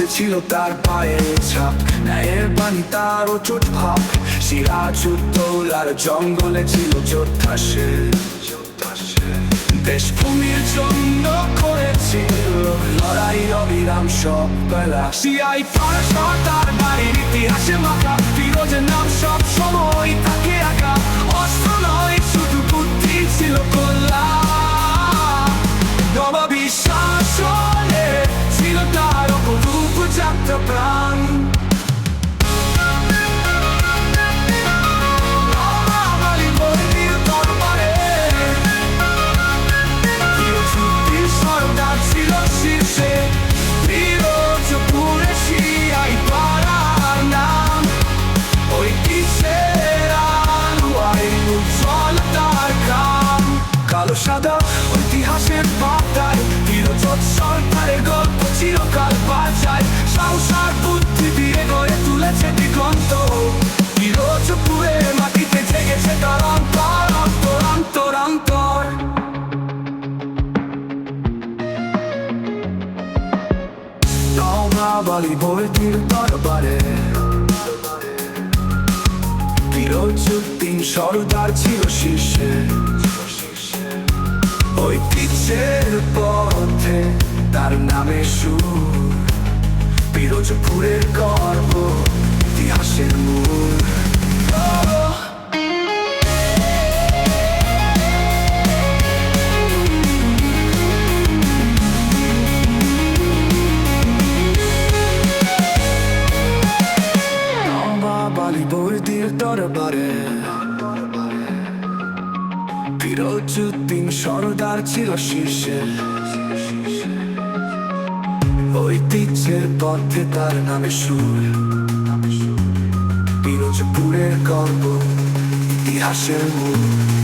শ্মশানের ছিল তার পায়ের ছাপ। ন্যায়ের বাণী তার অচুট ভাব। সিরাজুদ্দৌলার জঙ্গলে ছিল যোদ্ধা সে। দেশভূমির জন্য করেছিল লড়াই অবিরাম সব বেলা। সিআই ফারসা তার বাড়ির ইতিহাসে মাথা ফিরোজের নাম ঐতিহাসের পাতায় ফিরোজত সরকারের গল্প চিরকাল বাঁচায় সংসার বুদ্ধি দিয়ে গড়ে তুলেছে দিগন্ত। ফিরোজপুরে মাটিতে জেগেছে তার অন্তর অন্তর অন্তর অন্তর। নবাবালি বইটির দরবারে। ফিরোজুদ্দিন সরদার ছিল শীর্ষে। পিছের পথে তার নামে সুর। পিরোজপুরের গর্ব ইতিহাসের মূল। নবাবালি বৈদির দরবারে ফিরোজুদ্দিন সরদার ছিল শীর্ষে। ঐতিহ্যের পথে তার নামে সুর। পিরোজপুরের গর্ব ইতিহাসের মূল।